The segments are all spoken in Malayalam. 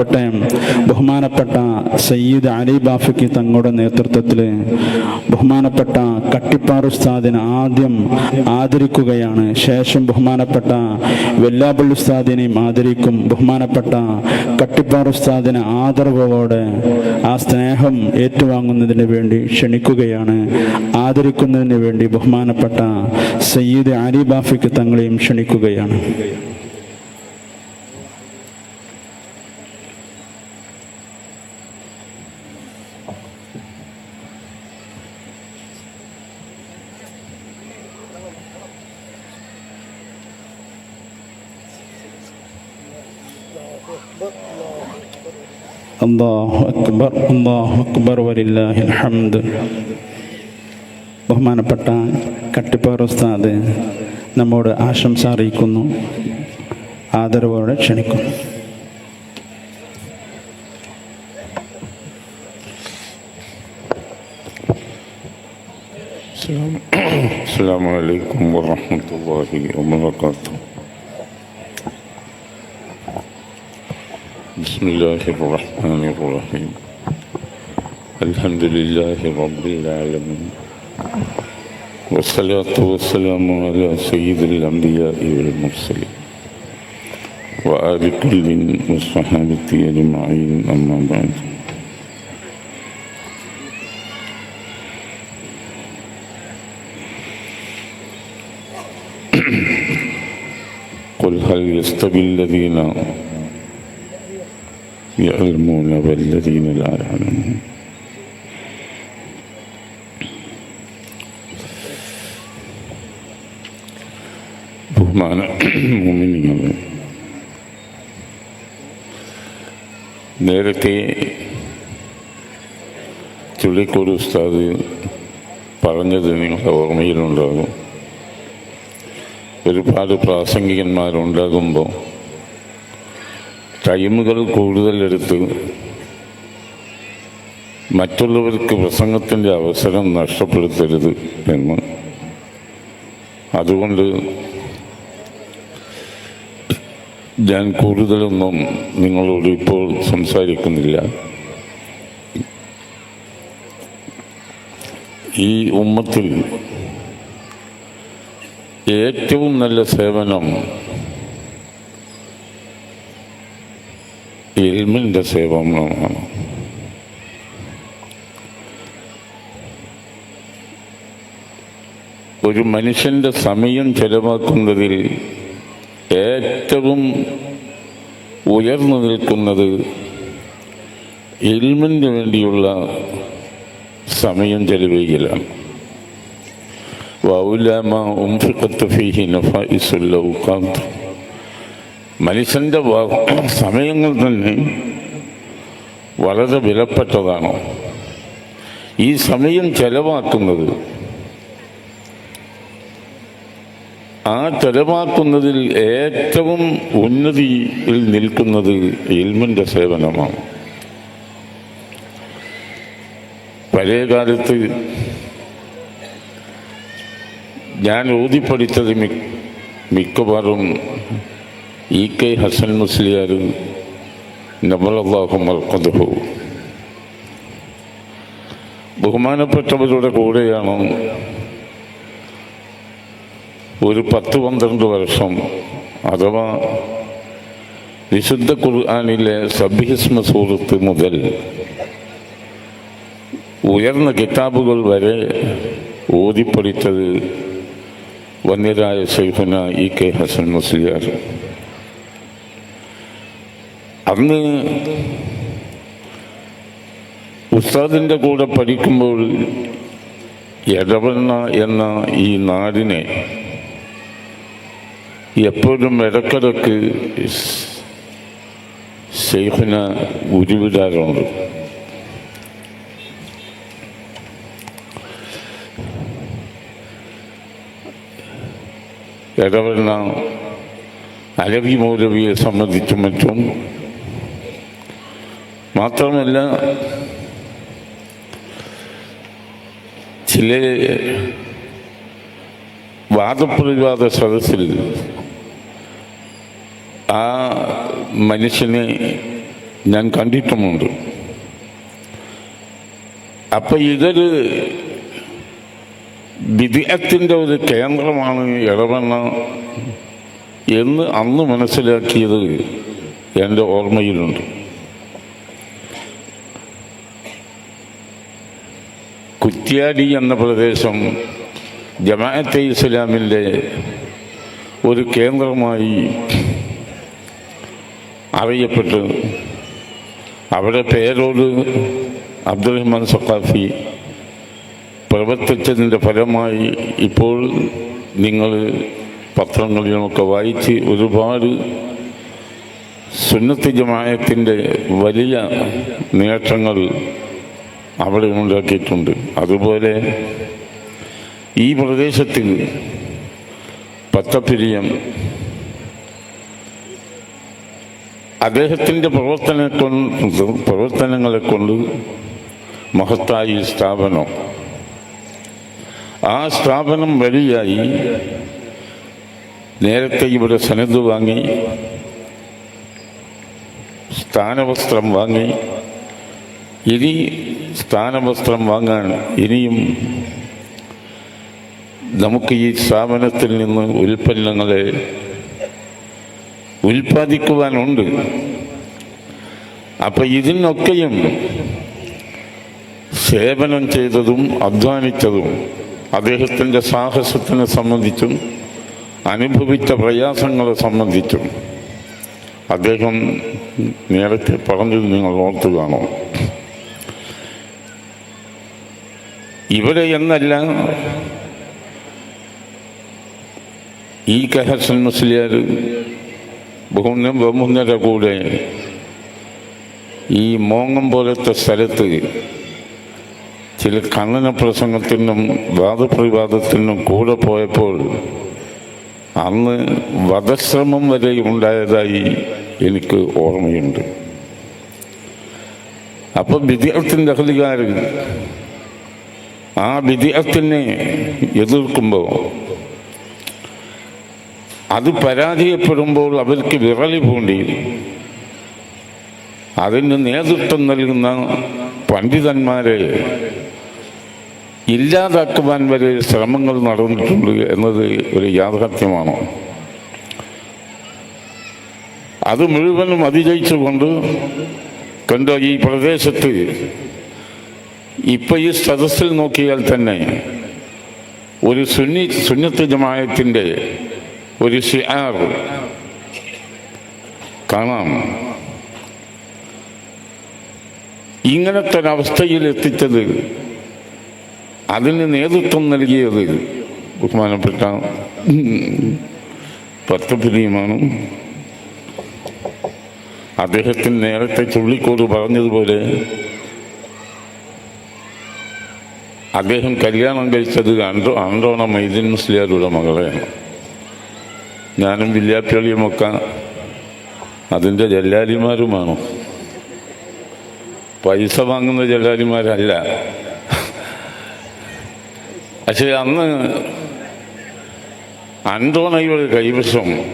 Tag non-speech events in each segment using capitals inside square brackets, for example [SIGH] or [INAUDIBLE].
പ്പെട്ട ബഹുമാനപ്പെട്ട സയ്യിദ് അലി ബാഫിക്ക് തങ്ങളുടെ നേതൃത്വത്തിൽ ബഹുമാനപ്പെട്ട കട്ടിപ്പാർ ഉസ്താദിനെ ആദ്യം ആദരിക്കുകയാണ്. ശേഷം ബഹുമാനപ്പെട്ട വെല്ലാപ്പള്ളി ഉസ്താദിനെയും ആദരിക്കും. ബഹുമാനപ്പെട്ട കട്ടിപ്പാർ ഉസ്താദിനെ ആദരവോടെ ആ സ്നേഹം ഏറ്റുവാങ്ങുന്നതിന് വേണ്ടി ക്ഷണിക്കുകയാണ്. ആദരിക്കുന്നതിന് വേണ്ടി ബഹുമാനപ്പെട്ട സയ്യിദ് അലി ബാഫിക്ക് തങ്ങളെയും ക്ഷണിക്കുകയാണ്. അള്ളാഹു അക്ബർ അള്ളാഹു അക്ബർ വലില്ലാഹിൽ ഹംദ് ബഹുമാനപ്പെട്ട കട്ടിപ്പാറ ഉസ്താദ് നമ്മോട് ആശംസ അറിയിക്കുന്നു ആദരവോടെ ക്ഷണിക്കുന്നു السلام السلام عليكم ورحمة الله وبركاته بسم الله الرحمن الرحيم. الحمد لله رب العالمين. والصلاة والسلام على سيد الأنبياء والمرسلين وآل كل والصحابة أجمعين أما بعد. قل هل يستوي الذين يعلمون والذين لا يعلمون ബഹുമാന മുമിനിങ്ങൾ നേരത്തെ ചുള്ളിക്കോട് ഉസ്താദ് പറഞ്ഞത് നിങ്ങളുടെ ഓർമ്മയിലുണ്ടാകും ഒരുപാട് പ്രാസംഗികന്മാരുണ്ടാകുമ്പോൾ ടൈമുകൾ കൂടുതലെടുത്ത് മറ്റുള്ളവർക്ക് പ്രസംഗത്തിന്റെ അവസരം നഷ്ടപ്പെടുത്തരുത് എന്ന്. അതുകൊണ്ട് ഞാൻ കൂടുതലൊന്നും നിങ്ങളോട് ഇപ്പോൾ സംസാരിക്കുന്നില്ല. ഈ ഉമ്മത്തിൽ ഏറ്റവും നല്ല സേവനം ഇൽമിന്റെ സേവനമാണ് ഒരു മനുഷ്യന്റെ സമയം ചെലവാക്കുന്നതിൽ ഏറ്റവും ഉയർന്നു നിൽക്കുന്നത് ഇൽമിന് വേണ്ടിയുള്ള സമയം ചെലവഴിക്കലാണ്. വൗലമ ഫിഹി ഫീഹി ഇസുല്ല ലൗഖാത്ത് മനുഷ്യന്റെ സമയങ്ങൾ തന്നെ വളരെ വിലപ്പെട്ടതാണ്. ഈ സമയം ചെലവാക്കുന്നത് ആ ചെലവാക്കുന്നതിൽ ഏറ്റവും ഉന്നതിയിൽ നിൽക്കുന്നത് എൽമിന്റെ സേവനമാണ്. പഴയ കാലത്ത് ഞാൻ ഓതിപ്പടിച്ചത് മിക്കവാറും ഇ കെ ഹസൻ മുസ്ലിയാർ നബലല്ലാഹു മൽക്കദഹു ബഹുമാനപ്പെട്ടവരുടെ കൂടെയാണ് ഒരു പത്ത് പന്ത്രണ്ട് വർഷം അഥവാ വിശുദ്ധ ഖുർആാനിലെ സബിഹിസ്മ സൂറത്ത് മുതൽ ഉയർന്ന കിതാബുകൾ വരെ ഓതിപ്പടിച്ചത് വന്യരായ ഷെയ്ഖുന ഇ കെ ഹസൻ മുസ്ലിയാർ. അന്ന് ഉസ്താദിന്റെ കൂടെ പഠിക്കുമ്പോൾ എടവണ്ണ എന്ന ഈ നാടിനെ എപ്പോഴും ഇടക്കിടക്ക് സേഫിന് ഉരുവിടാറുണ്ട് ഇടവണ്ണ അലവി മൗലവിയെ സംബന്ധിച്ചും മറ്റും മാത്രമല്ല ചില വാദപ്രതിവാദ സദസ്സിൽ ആ മനുഷ്യനെ ഞാൻ കണ്ടിട്ടുമുണ്ട്. അപ്പൊ ഇതൊരു വിദ്യത്തിന്റെ ഒരു കേന്ദ്രമാണ് ഇടവണ്ണ എന്ന് അന്ന് മനസ്സിലാക്കിയത് എന്റെ ഓർമ്മയിലുണ്ട്. കുറ്റ്യാടി എന്ന പ്രദേശം ജമാഅത്തെ ഇസ്ലാമിന്റെ ഒരു കേന്ദ്രമായി അറിയപ്പെട്ട് അവിടെ പേരോട് അബ്ദുറഹ്മാൻ സഖാഫി പ്രവർത്തിച്ചതിന്റെ ഫലമായി ഇപ്പോൾ നിങ്ങൾ പത്രങ്ങളിലുമൊക്കെ വായിച്ച് ഒരുപാട് സുന്നത്ത് ജമായത്തിന്റെ വലിയ നേട്ടങ്ങൾ അവിടെ ഉണ്ടാക്കിയിട്ടുണ്ട്. അതുപോലെ ഈ പ്രദേശത്തിൽ പത്തപ്പിരിയം അദ്ദേഹത്തിന്റെ പ്രവർത്തന കൊണ്ട് പ്രവർത്തനങ്ങളെ കൊണ്ട് മഹത്തായി സ്ഥാപനം. ആ സ്ഥാപനം വഴിയായി നേരത്തെ ഇവിടെ സനത് വാങ്ങി സ്ഥാനവസ്ത്രം വാങ്ങി ഇനി സ്ഥാനവസ്ത്രം വാങ്ങാൻ ഇനിയും നമുക്ക് ഈ സ്ഥാപനത്തിൽ നിന്ന് ഉൽപ്പന്നങ്ങളെ ഉൽപ്പാദിക്കുവാനുണ്ട്. അപ്പൊ ഇതിനൊക്കെയും സേവനം ചെയ്തതും അധ്വാനിച്ചതും അദ്ദേഹത്തിന്റെ സാഹസത്തിനെ സംബന്ധിച്ചും അനുഭവിച്ച പ്രയാസങ്ങളെ സംബന്ധിച്ചും അദ്ദേഹം നേരത്തെ പറഞ്ഞത് നിങ്ങൾ ഓർത്തു കാണും ഇവിടെ എന്നല്ല. ഈ കഹസൻ മുസ്ലിയാർ ബഹുന്ന ബഹുന്നര കൂടെ ഈ മോങ്ങം പോലത്തെ സ്ഥലത്ത് ചില കണ്ണന പ്രസംഗത്തിനും വാദപ്രതിവാദത്തിനും കൂടെ പോയപ്പോൾ അന്ന് വധശ്രമം വരെ ഉണ്ടായതായി എനിക്ക് ഓർമ്മയുണ്ട്. അപ്പം വിദ്യാർത്ഥിന്റെ അഹലികാർ ആ വിദ്യാർത്ഥിനെ എതിർക്കുമ്പോൾ അത് പരാജയപ്പെടുമ്പോൾ അവർക്ക് വിറളി പൂണ്ടി. അതിന് നേതൃത്വം നൽകുന്ന പണ്ഡിതന്മാരെ ഇല്ലാതാക്കുവാൻ വരെ ശ്രമങ്ങൾ നടന്നിട്ടുണ്ട് എന്നത് ഒരു യാഥാർത്ഥ്യമാണ്. അത് മുഴുവനും അതിജയിച്ചുകൊണ്ട് കണ്ട ഈ പ്രദേശത്ത് ഇപ്പൊ ഈ സദസ്സിൽ നോക്കിയാൽ തന്നെ ഒരു സുന്നി സുന്നത്ത് ജമായത്തിന്റെ ഒരു ഷിആർ കാണാം. ഇങ്ങനത്തെ ഒരവസ്ഥയിൽ എത്തിച്ചത് അതിന് നേതൃത്വം നൽകിയത് ബഹുമാനപ്പെട്ട പത്തപിരിയുമാണ്. അദ്ദേഹത്തിന് നേരത്തെ ചുള്ളിക്കോട് പറഞ്ഞതുപോലെ അദ്ദേഹം കല്യാണം കഴിച്ചത് അണ്ടോ അണ്ടോണ മൈദിൻ മുസ്ലിയാരുടെ മകളെയാണ്. ഞാനും വില്യാപ്പള്ളിയുമൊക്കെ അതിന്റെ ജല്ലാലിമാരുമാണ്. പൈസ വാങ്ങുന്ന ജല്ലാലിമാരല്ല. പക്ഷേ അന്ന് അന്തോണയുടെ കൈവശം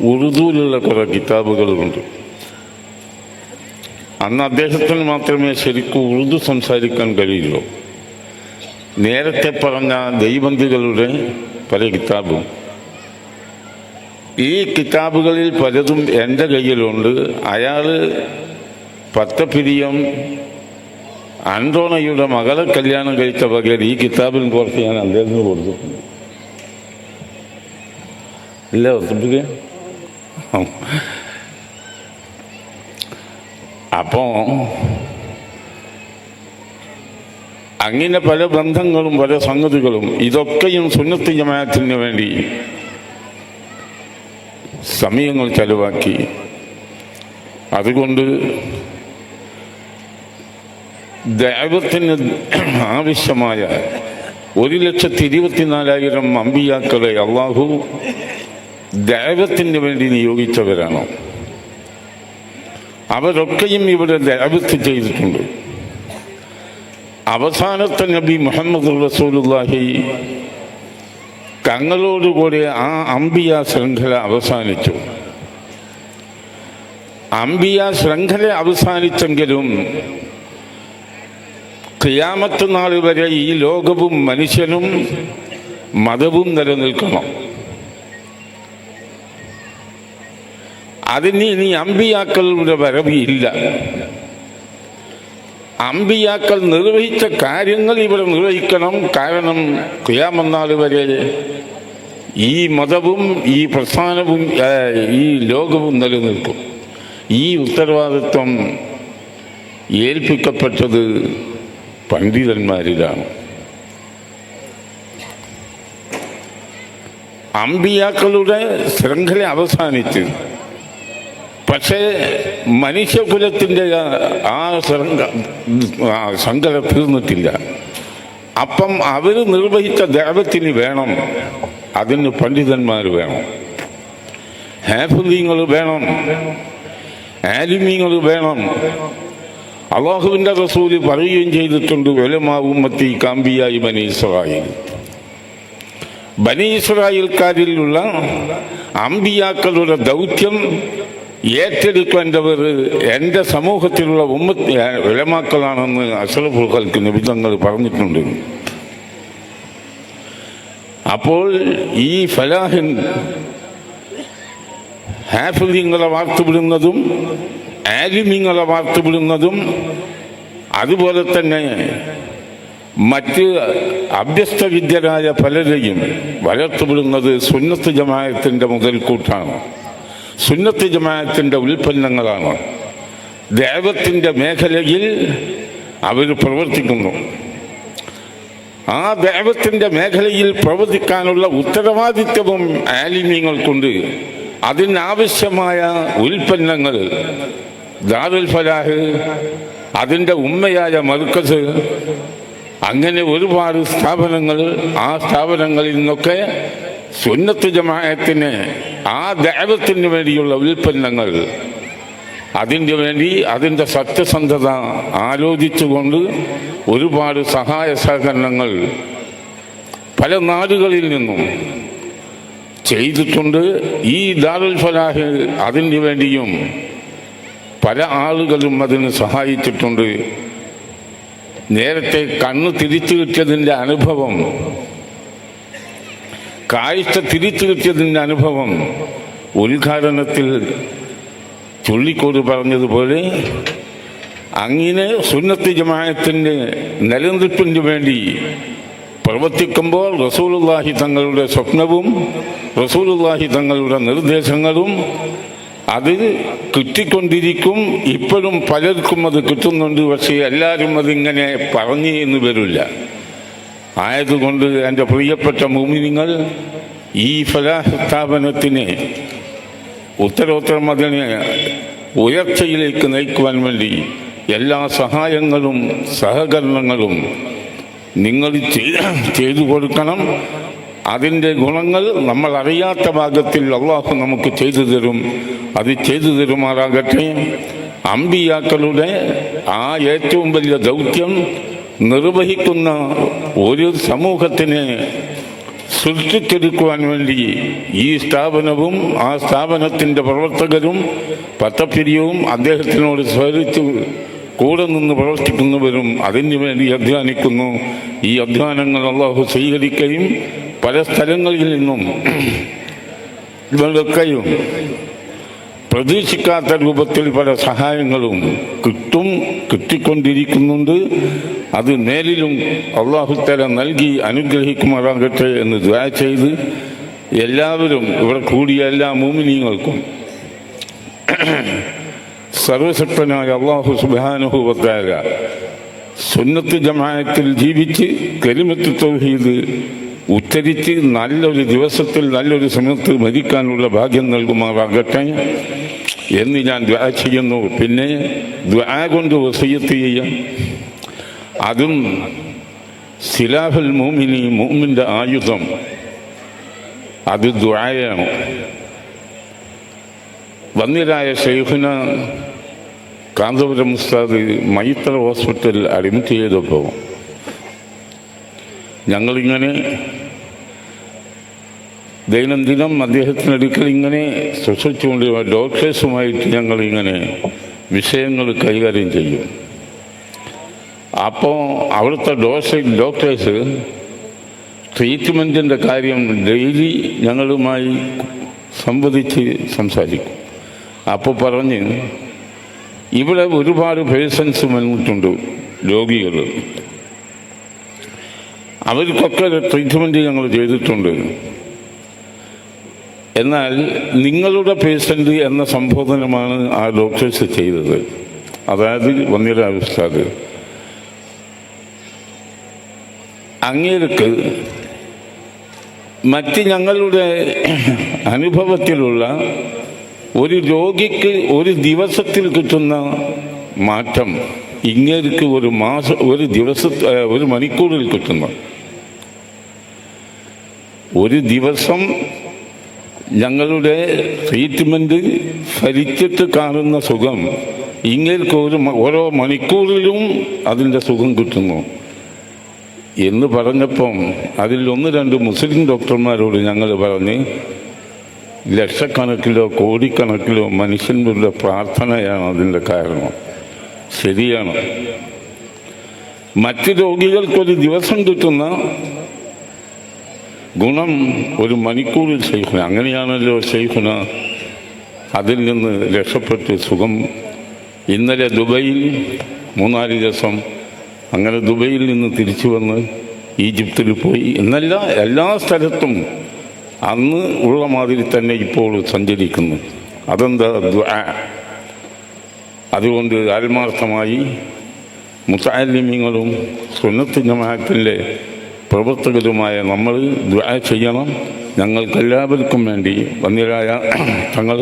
ഉറുദുവിലുള്ള കുറെ കിതാബുകളുണ്ട്. അന്ന് അദ്ദേഹത്തിന് മാത്രമേ ശരിക്കും ഉറുദു സംസാരിക്കാൻ കഴിയുള്ളൂ. നേരത്തെ പറഞ്ഞ ദൈവന്തികളുടെ പല കിതാബും. ഈ കിതാബുകളിൽ പലതും എന്റെ കയ്യിലുണ്ട്. അയാൾ പത്തപ്പിരിയം അന്തോണയുടെ മകളെ കല്യാണം കഴിച്ച വകയിൽ ഈ കിതാബിൽ കുറച്ച് ഞാൻ അദ്ദേഹത്തിന് കൊടുത്തിട്ടുണ്ട്. ഇല്ല ഒത്തിപ്പിക്ക. അപ്പോ അങ്ങനെ പല ബന്ധങ്ങളും പല സംഗതികളും ഇതൊക്കെയും സുന്നത്ത് ജമാഅത്തിന് വേണ്ടി സമയങ്ങൾ ചെലവാക്കി. അതുകൊണ്ട് ദൈവത്തിന് ആവശ്യമായ ഒരു ലക്ഷത്തി ഇരുപത്തിനാലായിരം അമ്പിയാക്കളെ അള്ളാഹു ദൈവത്തിന് വേണ്ടി നിയോഗിച്ചവരാണ്. അവരൊക്കെയും ഇവിടെ ദൈവത്ത് ചെയ്തിട്ടുണ്ട്. അവസാനത്തെ നബി മുഹമ്മദ് റസൂലുള്ളാഹി തങ്ങളോടുകൂടി ആ അമ്പിയ ശൃംഖല അവസാനിച്ചു. അംബിയ ശൃംഖല അവസാനിച്ചെങ്കിലും ക്രിയാമത്ത് നാൾ വരെ ഈ ലോകവും മനുഷ്യനും മതവും നിലനിൽക്കണം. അതിന് ഇനി അമ്പിയാക്കളുടെ വരവ് ഇല്ല. അമ്പിയാക്കൾ നിർവഹിച്ച കാര്യങ്ങൾ ഇവിടെ നിർവഹിക്കണം. കാരണം ക്രിയാമന്നാൾ വരെ ഈ മതവും ഈ പ്രസ്ഥാനവും ഈ ലോകവും നിലനിൽക്കും. ഈ ഉത്തരവാദിത്വം ഏൽപ്പിക്കപ്പെട്ടത് പണ്ഡിതന്മാരിലാണ്. അമ്പിയാക്കളുടെ ശൃംഖല അവസാനിച്ച്. പക്ഷേ മനുഷ്യകുലത്തിന്റെ ആ ശൃംഖല തീർന്നിട്ടില്ല അപ്പം അവർ നിർവഹിച്ച ദേവത്തിന് വേണം അതിന് പണ്ഡിതന്മാർ വേണം. ഹാഫിങ്ങൾ വേണം ആലിമീങ്ങൾ വേണം. അള്ളാഹുവിന്റെ റസൂൽ പറയുകയും ചെയ്തിട്ടുണ്ട് വെലമാവുമ്മത്തി കാമ്പിയായി ബനി ഇസ്രായേൽ. ബനി അമ്പിയാക്കളുടെ ദൗത്യം ഏറ്റെടുക്കേണ്ടവർ എന്റെ സമൂഹത്തിലുള്ള ഉമ്മ വിലമാക്കളാണെന്ന് അഷറഫുൽ ഖൽക്ക് നിബിധങ്ങൾ പറഞ്ഞിട്ടുണ്ട്. അപ്പോൾ ഈ ഫലാഹിൻ ഹാഫിലിങ്ങളെ വാർത്തുവിടുന്നതും ആലിമിങ്ങളെ വാർത്തുവിടുന്നതും അതുപോലെ തന്നെ മറ്റ് അഭ്യസ്തവിദ്യരായ പലരെയും വളർത്തുവിടുന്നത് സുന്നത്ത് ജമായത്തിന്റെ മുതൽക്കൂട്ടാണ്. സുന്നത്ത് ജമാത്തിന്റെ ഉൽപ്പന്നങ്ങളാണ്. ദേവത്തിന്റെ മേഖലയിൽ അവർ പ്രവർത്തിക്കുന്നു. ആ ദേവത്തിന്റെ മേഖലയിൽ പ്രവർത്തിക്കാനുള്ള ഉത്തരവാദിത്വവും ആലിമ്യങ്ങൾക്കുണ്ട് അതിനാവശ്യമായ ഉൽപ്പന്നങ്ങൾ ദാറുൽ ഫലാഹ് അതിന്റെ ഉമ്മയായ മർക്കസ് അങ്ങനെ ഒരുപാട് സ്ഥാപനങ്ങൾ ആ സ്ഥാപനങ്ങളിൽ നിന്നൊക്കെ സുന്നത്ത് ജമായത്തിന് ആ ദൈവത്തിന് വേണ്ടിയുള്ള ഉൽപ്പന്നങ്ങൾ. അതിന്റെ വേണ്ടി അതിന്റെ സത്യസന്ധത ആലോചിച്ചുകൊണ്ട് ഒരുപാട് സഹായ സഹകരണങ്ങൾ പല നാടുകളിൽ നിന്നും ചെയ്തിട്ടുണ്ട്. ഈ ദാറുൽ ഫലാഹ് അതിന് വേണ്ടിയും പല ആളുകളും അതിന് സഹായിച്ചിട്ടുണ്ട്. നേരത്തെ കണ്ണ് തിരിച്ചു കിട്ടിയതിന്റെ അനുഭവം കാഴ്ച തിരിച്ചു കിട്ടിയതിന്റെ അനുഭവം ഉദ്ഘാടനത്തിൽ ചുള്ളിക്കോട് പറഞ്ഞതുപോലെ അങ്ങനെ സുന്നത്ത് ജമായത്തിന്റെ നിലനിൽപ്പിന് വേണ്ടി പ്രവർത്തിക്കുമ്പോൾ റസൂലുള്ളാഹി തങ്ങളുടെ സ്വപ്നവും റസൂലുള്ളാഹി തങ്ങളുടെ നിർദ്ദേശങ്ങളും അത് കിട്ടിക്കൊണ്ടിരിക്കും. ഇപ്പോഴും പലർക്കും അത് കിട്ടുന്നുണ്ട്. പക്ഷേ എല്ലാവരും അതിങ്ങനെ പറഞ്ഞു എന്ന് വരില്ല. ആയതുകൊണ്ട് എന്റെ പ്രിയപ്പെട്ട മുമിനിങ്ങൾ ഈ ഫലാഹ് സ്ഥാപനത്തിന് ഉത്തരോത്തരം അതിനെ ഉയർച്ചയിലേക്ക് നയിക്കുവാൻ വേണ്ടി എല്ലാ സഹായങ്ങളും സഹകരണങ്ങളും നിങ്ങൾ ചെയ്തു കൊടുക്കണം. അതിന്റെ ഗുണങ്ങൾ നമ്മൾ അറിയാത്ത ഭാഗത്തിൽ അള്ളാഹു നമുക്ക് ചെയ്തു തരും. അത് ചെയ്തു തരുമാറാകട്ടെ. അമ്പിയാക്കളുടെ ആ ഏറ്റവും വലിയ ദൗത്യം നിർവഹിക്കുന്ന ഒരു സമൂഹത്തിന് സൃഷ്ടിച്ചെടുക്കുവാൻ വേണ്ടി ഈ സ്ഥാപനവും ആ സ്ഥാപനത്തിന്റെ പ്രവർത്തകരും പത്തപ്പിരിയവും അദ്ദേഹത്തിനോട് സഹകരിച്ച് കൂടെ നിന്ന് പ്രവർത്തിക്കുന്നവരും അതിനു വേണ്ടി അധ്വാനിക്കുന്നു. ഈ അധ്വാനങ്ങൾ അള്ളാഹു സ്വീകരിക്കുകയും പല സ്ഥലങ്ങളിൽ നിന്നും ഇവരൊക്കെയും പ്രതീക്ഷിക്കാത്ത രൂപത്തിൽ പല സഹായങ്ങളും കിട്ടും കിട്ടിക്കൊണ്ടിരിക്കുന്നുണ്ട്. അത് നേരിലും അള്ളാഹുത്തല നൽകി അനുഗ്രഹിക്കുമാറാകട്ടെ എന്ന് ദ്വാ ചെയ്ത് എല്ലാവരും ഇവിടെ കൂടിയ എല്ലാ മൂമിനീങ്ങൾക്കും സർവശക്തനായ അള്ളാഹു സുബാനുഭവത്തായ സുന്നത്ത് ജമായത്തിൽ ജീവിച്ച് കരിമത്ത് തൗഹീദ് ഉച്ചരിച്ച് നല്ലൊരു ദിവസത്തിൽ നല്ലൊരു സമയത്ത് മരിക്കാനുള്ള ഭാഗ്യം നൽകുമാറാകട്ടെ എന്ന് ഞാൻ ദ്വാ ചെയ്യുന്നു. പിന്നെ ദ്വാ കൊണ്ട് വസയ്യത്ത് ചെയ്യാം. അതും സിലാഹുൽ മൂമിനി മൂമിന്റെ ആയുധം. അത് ദ്വായാണ്. വന്നിരായ ഷെയ്ഖുന കാന്തപുരം ഉസ്താദ് മൈത്ര ഹോസ്പിറ്റലിൽ അഡ്മിറ്റ് ചെയ്തപ്പോൾ ഞങ്ങളിങ്ങനെ ദൈനംദിനം അദ്ദേഹത്തിനടുക്കൽ ഇങ്ങനെ ശ്വസിച്ചുകൊണ്ട് ഡോക്ടേഴ്സുമായിട്ട് ഞങ്ങൾ ഇങ്ങനെ വിഷയങ്ങൾ കൈകാര്യം ചെയ്യും. അപ്പോൾ അവിടുത്തെ ഡോക്ടർ ഡോക്ടേഴ്സ് ട്രീറ്റ്മെന്റിന്റെ കാര്യം ഡെയിലി ഞങ്ങളുമായി സംവദിച്ച് സംസാരിക്കും. അപ്പോൾ പറഞ്ഞ് ഇവിടെ ഒരുപാട് പേഴ്സൺസ് വന്നിട്ടുണ്ട് രോഗികൾ. അവർക്കൊക്കെ ട്രീറ്റ്മെന്റ് ഞങ്ങൾ ചെയ്തിട്ടുണ്ട്. എന്നാൽ നിങ്ങളുടെ പേഷ്യന്റ് എന്ന സംബോധനമാണ് ആ ഡോക്ടേഴ്സ് ചെയ്തത്. അതായത് വന്നിര ആവിഷ്കാർ അങ്ങേർക്ക് മറ്റ് ഞങ്ങളുടെ അനുഭവത്തിലുള്ള ഒരു രോഗിക്ക് ഒരു ദിവസത്തിൽ കിട്ടുന്ന മാറ്റം ഇങ്ങേർക്ക് ഒരു മാസം ഒരു ദിവസ ഒരു മണിക്കൂറിൽ കിട്ടുന്നു. ഒരു ദിവസം ഞങ്ങളുടെ ട്രീറ്റ്മെന്റ് ഫലിച്ചിട്ട് കാണുന്ന സുഖം ഇങ്ങേർക്ക് ഒരു ഓരോ മണിക്കൂറിലും അതിന്റെ സുഖം കിട്ടുന്നു. എന്ന് പറഞ്ഞപ്പം അതിൽ ഒന്ന് രണ്ട് മുസ്ലിം ഡോക്ടർമാരോട് ഞങ്ങൾ പറഞ്ഞ് ലക്ഷക്കണക്കിലോ കോടിക്കണക്കിലോ മനുഷ്യന്റെ പ്രാർത്ഥനയാണ് അതിന്റെ കാരണം. ശരിയാണ്. മറ്റ് രോഗികൾക്കൊരു ദിവസം കിട്ടുന്ന ഗുണം ഒരു മണിക്കൂറിൽ ശൈഖുന. അങ്ങനെയാണല്ലോ ശൈഖുന അതിൽ നിന്ന് രക്ഷപ്പെട്ട് സുഖം. ഇന്നലെ ദുബൈയിൽ മൂന്നാൽ ദിവസം അങ്ങനെ ദുബൈയിൽ നിന്ന് തിരിച്ചു വന്ന് ഈജിപ്തിൽ പോയി. എന്നല്ല എല്ലാ സ്ഥലത്തും അന്ന് ഉള്ള മാതിരി തന്നെ ഇപ്പോൾ സഞ്ചരിക്കുന്നു. അതെന്താ അതുകൊണ്ട് ആത്മാർത്ഥമായി മുത്താലിമ്യങ്ങളും സുന്നത്ത് ജമാഅത്തിന്റെ പ്രവർത്തകരുമായ നമ്മൾ ചെയ്യണം. ഞങ്ങൾക്കെല്ലാവർക്കും വേണ്ടി വന്നിരായ [CLEARS THROAT] തങ്ങൾ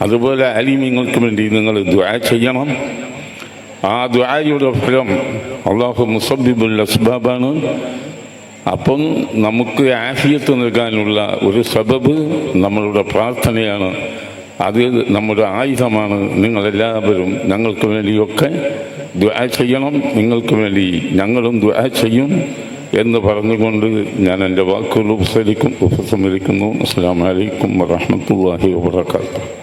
അതുപോലെ അലിമിങ്ങൾക്ക് വേണ്ടി നിങ്ങൾ ദ്വാ ചെയ്യണം. ആ ദ്വായയുടെ ഫലം അള്ളാഹു മുസബിബുൽ അസ്ബാബാണ്. അപ്പം നമുക്ക് ആഫിയത്ത് നൽകാനുള്ള ഒരു സബബ് നമ്മളുടെ പ്രാർത്ഥനയാണ്. അത് നമ്മുടെ ആയുധമാണ്. നിങ്ങളെല്ലാവരും ഞങ്ങൾക്ക് വേണ്ടിയൊക്കെ ദ്വാ ചെയ്യണം. നിങ്ങൾക്ക് വേണ്ടി ഞങ്ങളും ദ്വാ ചെയ്യും. എന്ന് പറഞ്ഞുകൊണ്ട് ഞാൻ എന്റെ വാക്കുകൾ ഉപസരിക്കും ഉപസംഹരിക്കുന്നു. അസ്സാം വലൈക്കും വറഹമത്തല്ലാഹി വാത്തു